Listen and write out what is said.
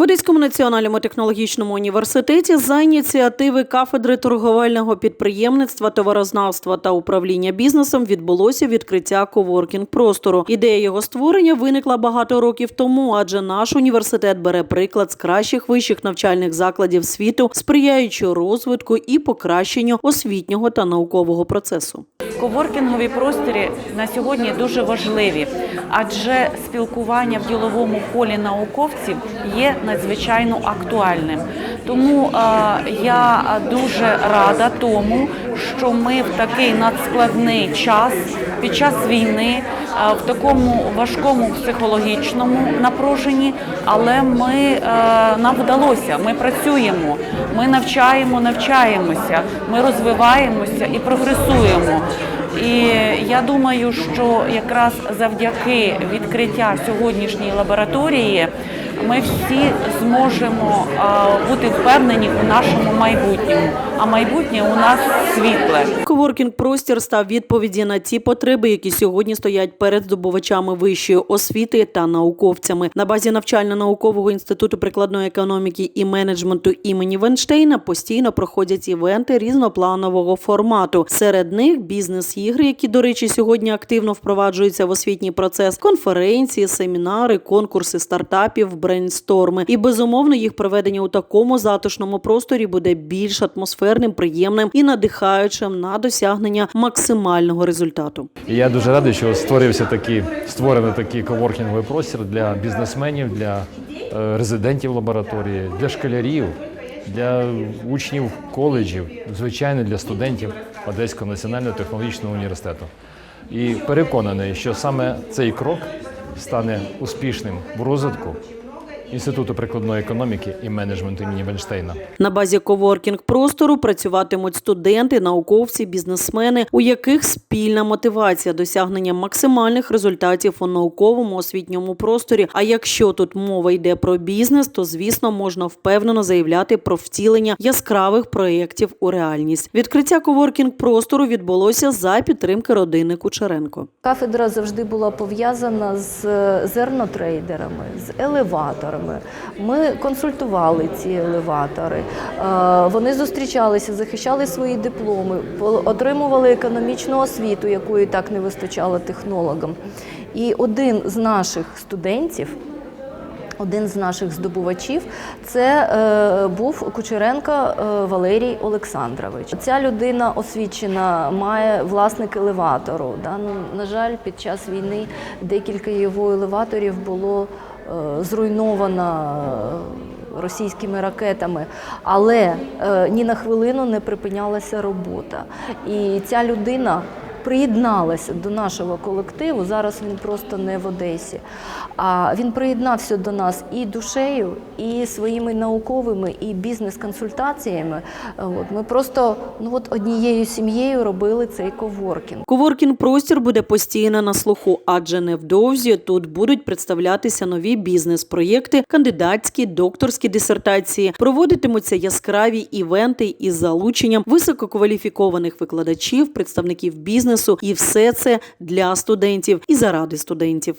В Одеському національному технологічному університеті за ініціативи кафедри торговельного підприємництва, товарознавства та управління бізнесом відбулося відкриття коворкінг простору. Ідея його створення виникла багато років тому, адже наш університет бере приклад з кращих вищих навчальних закладів світу, сприяючи розвитку і покращенню освітнього та наукового процесу. Коворкінгові просторі на сьогодні дуже важливі, адже спілкування в діловому колі науковців є надзвичайно актуальним. Тому е, я дуже рада тому, що ми в такий надскладний час під час війни, е, в такому важкому психологічному напруженні, але ми е, нам вдалося. Ми працюємо, ми навчаємо, навчаємося, ми розвиваємося і прогресуємо. І я думаю, що якраз завдяки відкриття сьогоднішньої лабораторії ми всі зможемо бути впевнені у нашому майбутньому. А майбутнє у нас світле. Коворкінг простір став відповіді на ті потреби, які сьогодні стоять перед здобувачами вищої освіти та науковцями. На базі навчально-наукового інституту прикладної економіки і менеджменту імені Венштейна постійно проходять івенти різнопланового формату. Серед них бізнес-ігри, які, до речі, сьогодні активно впроваджуються в освітній процес, конференції, семінари, конкурси стартапів, брейнсторми. І безумовно їх проведення у такому затишному просторі буде більш атмосферним, приємним і надихаючим на досягнення максимального результату. Я дуже радий, що створився такий, створений такий коворкінговий простір для бізнесменів, для е, резидентів лабораторії, для школярів, для учнів коледжів, звичайно, для студентів Одеського національного технологічного університету. І переконаний, що саме цей крок стане успішним в розвитку Інституту прикладної економіки і менеджменту імені Венштейна. На базі коворкінг простору працюватимуть студенти, науковці, бізнесмени, у яких спільна мотивація досягнення максимальних результатів у науковому освітньому просторі. А якщо тут мова йде про бізнес, то звісно можна впевнено заявляти про втілення яскравих проєктів у реальність. Відкриття коворкінг простору відбулося за підтримки родини Кучеренко. Кафедра завжди була пов'язана з зернотрейдерами, з елеваторами. Ми консультували ці елеватори. Е, Вони зустрічалися, захищали свої дипломи, отримували економічну освіту, якої так не вистачало технологам. І один з наших студентів. Один з наших здобувачів це е, був Кучеренко е, Валерій Олександрович. Ця людина освічена, має власник елеватору. Да? Ну, на жаль, під час війни декілька його елеваторів було е, зруйновано е, російськими ракетами, але е, ні на хвилину не припинялася робота. І ця людина приєдналася до нашого колективу. Зараз він просто не в Одесі. А він приєднався до нас і душею, і своїми науковими, і бізнес-консультаціями. От ми просто ну от однією сім'єю робили цей коворкінг. Коворкінг простір буде постійно на слуху, адже невдовзі тут будуть представлятися нові бізнес-проєкти, кандидатські, докторські дисертації. Проводитимуться яскраві івенти із залученням висококваліфікованих викладачів, представників бізнесу, і все це для студентів і заради студентів.